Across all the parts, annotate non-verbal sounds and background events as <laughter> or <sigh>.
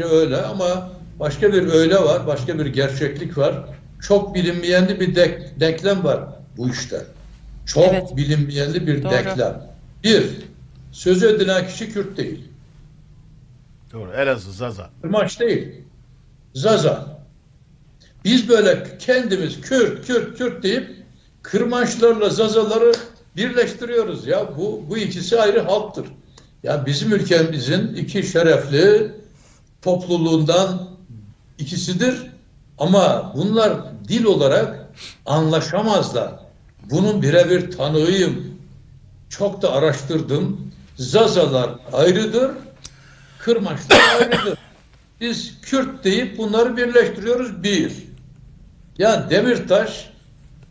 bence öyle ama başka bir öyle var, başka bir gerçeklik var. Çok bilinmeyenli bir dek- denklem var bu işte. Çok Evet. bilinmeyenli bir Doğru. denklem. Bir, sözü edilen kişi Kürt değil. Doğru. Elazığ, Zaza. Kırmaç değil. Zaza. Biz böyle kendimiz Kürt, Kürt, Kürt deyip Kırmaçlarla Zazaları birleştiriyoruz. Ya bu, bu ikisi ayrı halktır. Ya bizim ülkemizin iki şerefli topluluğundan ikisidir. Ama bunlar dil olarak anlaşamazlar. Bunun birebir tanığıyım. Çok da araştırdım. Zazalar ayrıdır, Kırmaçlar <coughs> ayrıdır. Biz Kürt deyip bunları birleştiriyoruz bir. Ya Demirtaş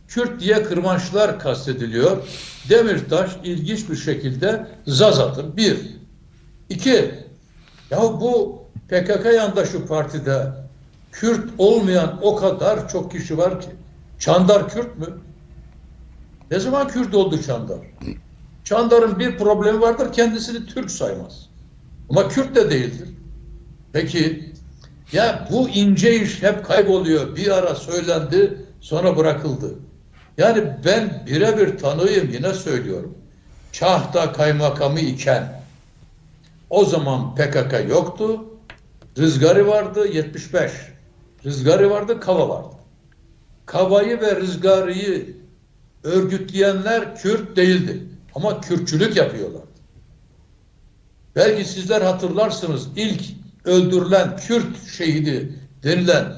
Kürt diye kırmançlar kastediliyor. Demirtaş ilginç bir şekilde Zaza'dır. Bir. İki. Ya bu PKK yandaşı partide Kürt olmayan o kadar çok kişi var ki. Çandar Kürt mü? Ne zaman Kürt oldu Çandar? Çandar'ın bir problemi vardır kendisini Türk saymaz. Ama Kürt de değildir. Peki ya bu ince iş hep kayboluyor. Bir ara söylendi sonra bırakıldı. Yani ben birebir tanığıyım yine söylüyorum. Çahta kaymakamı iken o zaman PKK yoktu. Rızgarı vardı 75. Rızgarı vardı, Kava vardı. Kavayı ve Rızgarı'yı örgütleyenler Kürt değildi. Ama Kürtçülük yapıyorlar. Belki sizler hatırlarsınız ilk öldürülen Kürt şehidi denilen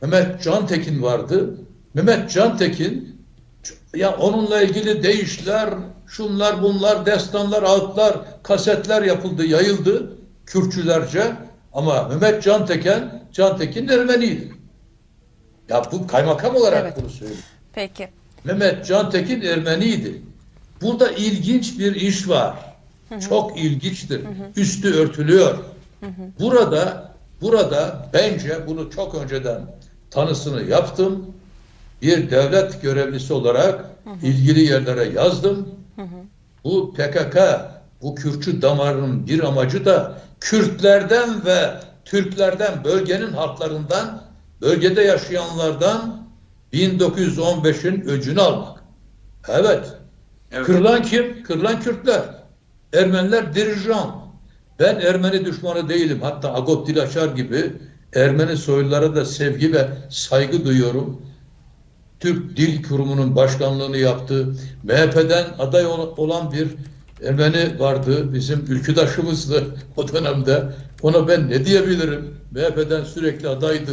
Mehmet Cantekin vardı. Mehmet Cantekin ya onunla ilgili deyişler, şunlar bunlar, destanlar, ağıtlar, kasetler yapıldı, yayıldı Kürtçülerce. Ama Mehmet Cantekin, Cantekin Ermeniydi. Ya bu kaymakam olarak Evet. bunu söylüyor. Peki. Mehmet Cantekin Ermeniydi. Burada ilginç bir iş var. Çok ilginçtir. Üstü örtülüyor. Burada burada bence bunu çok önceden tanısını yaptım. Bir devlet görevlisi olarak ilgili yerlere yazdım. Bu PKK, bu Kürtçü damarının bir amacı da Kürtlerden ve Türklerden, bölgenin halklarından, bölgede yaşayanlardan 1915'in öcünü almak. Evet. Evet. Kırılan kim? Kırılan Kürtler. Ermeniler dirijan. Ben Ermeni düşmanı değilim. Hatta Agop Dilaçar gibi Ermeni soylulara da sevgi ve saygı duyuyorum. Türk Dil Kurumu'nun başkanlığını yaptı. MHP'den aday ol- olan bir Ermeni vardı. Bizim ülküdaşımızdı <laughs> o dönemde. Ona ben ne diyebilirim? MHP'den sürekli adaydı.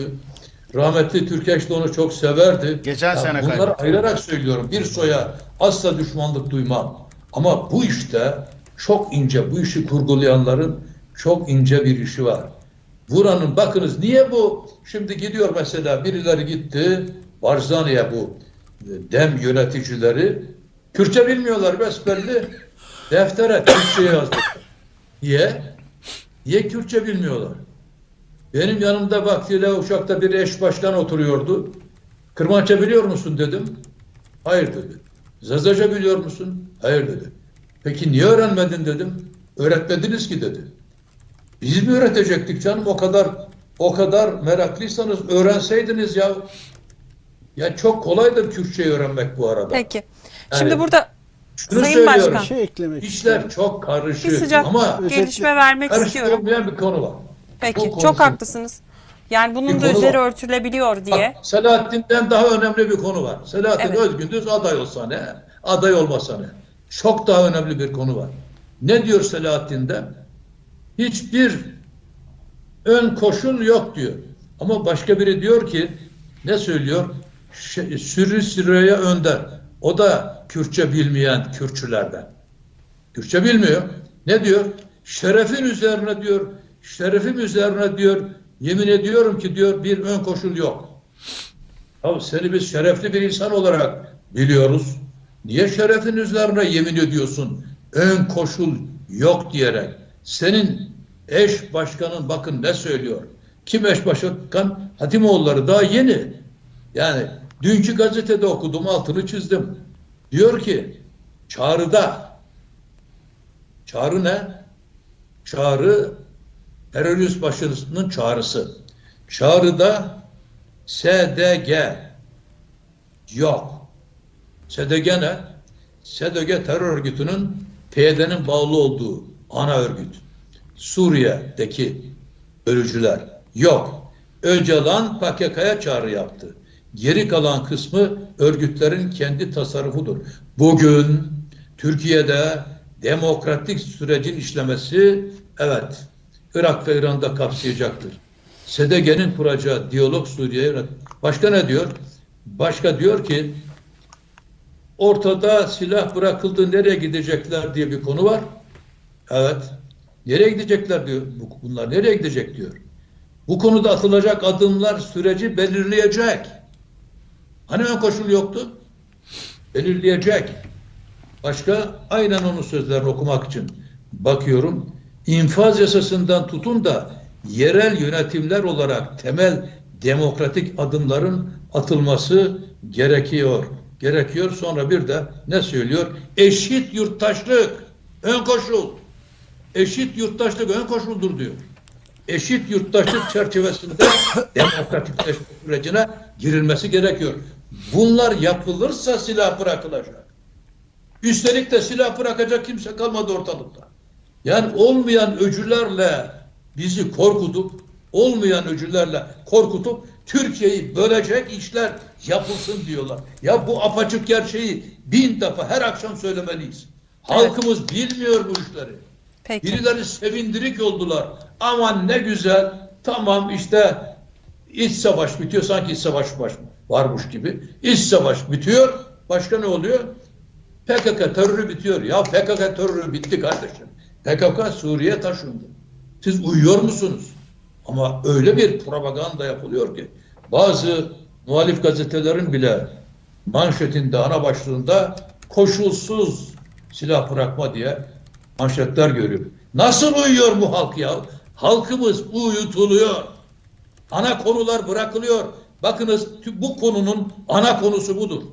Rahmetli Türkeş de onu çok severdi. Geçen sene Bunları kaybetti. ayırarak söylüyorum. Bir soya asla düşmanlık duymam. Ama bu işte çok ince, bu işi kurgulayanların çok ince bir işi var. Buranın bakınız niye bu şimdi gidiyor mesela birileri gitti Barzani'ye bu e, dem yöneticileri Kürtçe bilmiyorlar besbelli deftere Kürtçe yazdı. Niye? Niye Kürtçe bilmiyorlar? Benim yanımda vaktiyle Uşak'ta bir eş başkan oturuyordu. Kırmança biliyor musun dedim. Hayır dedi. Zazaca biliyor musun? Hayır dedi. Peki niye öğrenmedin dedim. Öğretmediniz ki dedi. Biz mi öğretecektik canım o kadar o kadar meraklıysanız öğrenseydiniz ya. Ya çok kolaydır Kürtçeyi öğrenmek bu arada. Peki. Yani Şimdi burada Şunu Sayın söylüyorum. Başkan. Bir şey eklemek İşler istiyorum. çok karışık bir sıcak ama gelişme vermek istiyorum. bir konu var. Peki Bu çok haklısınız. Yani bunun Bir da konu üzeri var. örtülebiliyor diye. Bak, Selahattin'den daha önemli bir konu var. Selahattin Evet. Özgündüz aday olsa ne, aday olmasa ne. Çok daha önemli bir konu var. Ne diyor Selahattin'de? Hiçbir ön koşul yok diyor. Ama başka biri diyor ki, ne söylüyor? Ş- Sürü Süreyya Önder. O da Kürtçe bilmeyen Kürtçülerden. Kürtçe bilmiyor. Ne diyor? Şerefin üzerine diyor, şerefim üzerine diyor, yemin ediyorum ki diyor bir ön koşul yok. Ya seni biz şerefli bir insan olarak biliyoruz. Niye şerefin üzerine yemin ediyorsun? Ön koşul yok diyerek. Senin eş başkanın bakın ne söylüyor. Kim eş başkan? Hatimoğulları daha yeni. Yani dünkü gazetede okudum altını çizdim. Diyor ki çağrıda Çağrı ne? Çağrı terörist başının çağrısı. Çağrıda SDG yok. SDG ne? SDG terör örgütünün PYD'nin bağlı olduğu ana örgüt. Suriye'deki ölücüler yok. Öcalan PKK'ya çağrı yaptı. Geri kalan kısmı örgütlerin kendi tasarrufudur. Bugün Türkiye'de demokratik sürecin işlemesi evet Irak ve İran'da kapsayacaktır. SDG'nin kuracağı diyalog Suriye'ye başka ne diyor? Başka diyor ki ortada silah bırakıldı nereye gidecekler diye bir konu var. Evet. Nereye gidecekler diyor. Bu- Bunlar nereye gidecek diyor. Bu konuda atılacak adımlar süreci belirleyecek. Hani ön koşul yoktu? Belirleyecek. Başka aynen onun sözlerini okumak için bakıyorum. İnfaz yasasından tutun da yerel yönetimler olarak temel demokratik adımların atılması gerekiyor. Gerekiyor. Sonra bir de ne söylüyor? Eşit yurttaşlık ön koşul. Eşit yurttaşlık ön koşuldur diyor. Eşit yurttaşlık çerçevesinde demokratikleşme sürecine girilmesi gerekiyor. Bunlar yapılırsa silah bırakılacak. Üstelik de silah bırakacak kimse kalmadı ortalıkta. Yani olmayan öcülerle bizi korkutup, olmayan öcülerle korkutup Türkiye'yi bölecek işler yapılsın diyorlar. Ya bu apaçık gerçeği bin defa her akşam söylemeliyiz. Halkımız bilmiyor bu işleri. Peki. Birileri sevindirik oldular. Aman ne güzel. Tamam işte iç savaş bitiyor. Sanki iç savaş baş, varmış gibi. İç savaş bitiyor. Başka ne oluyor? PKK terörü bitiyor. Ya PKK terörü bitti kardeşim. PKK Suriye taşındı. Siz uyuyor musunuz? Ama öyle bir propaganda yapılıyor ki bazı muhalif gazetelerin bile manşetinde ana başlığında koşulsuz silah bırakma diye manşetler görüyorum. Nasıl uyuyor bu halk ya? Halkımız uyutuluyor. Ana konular bırakılıyor. Bakınız bu konunun ana konusu budur.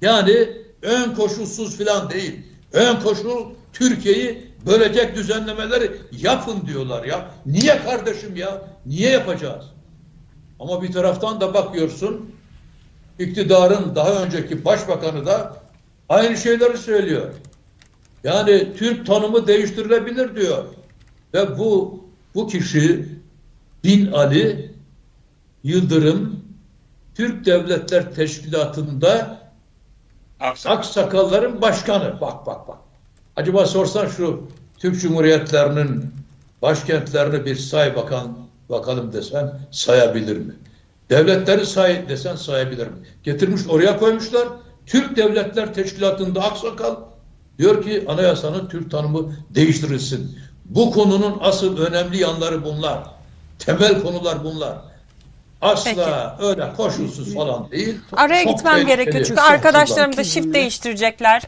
Yani ön koşulsuz filan değil. Ön koşul Türkiye'yi bölecek düzenlemeleri yapın diyorlar ya. Niye kardeşim ya? Niye yapacağız? Ama bir taraftan da bakıyorsun iktidarın daha önceki başbakanı da aynı şeyleri söylüyor. Yani Türk tanımı değiştirilebilir diyor. Ve bu bu kişi Bin Ali Yıldırım Türk Devletler Teşkilatı'nda Aksakalların başkanı. Bak bak bak. Acaba sorsan şu Türk Cumhuriyetlerinin başkentlerini bir say bakan bakalım desen sayabilir mi? Devletleri say desen sayabilir mi? Getirmiş oraya koymuşlar. Türk Devletler Teşkilatı'nda aksakal diyor ki anayasanın Türk tanımı değiştirilsin. Bu konunun asıl önemli yanları bunlar. Temel konular bunlar. Asla öyle koşulsuz falan değil. Araya Çok gitmem gerekiyor çünkü arkadaşlarım da shift değiştirecekler.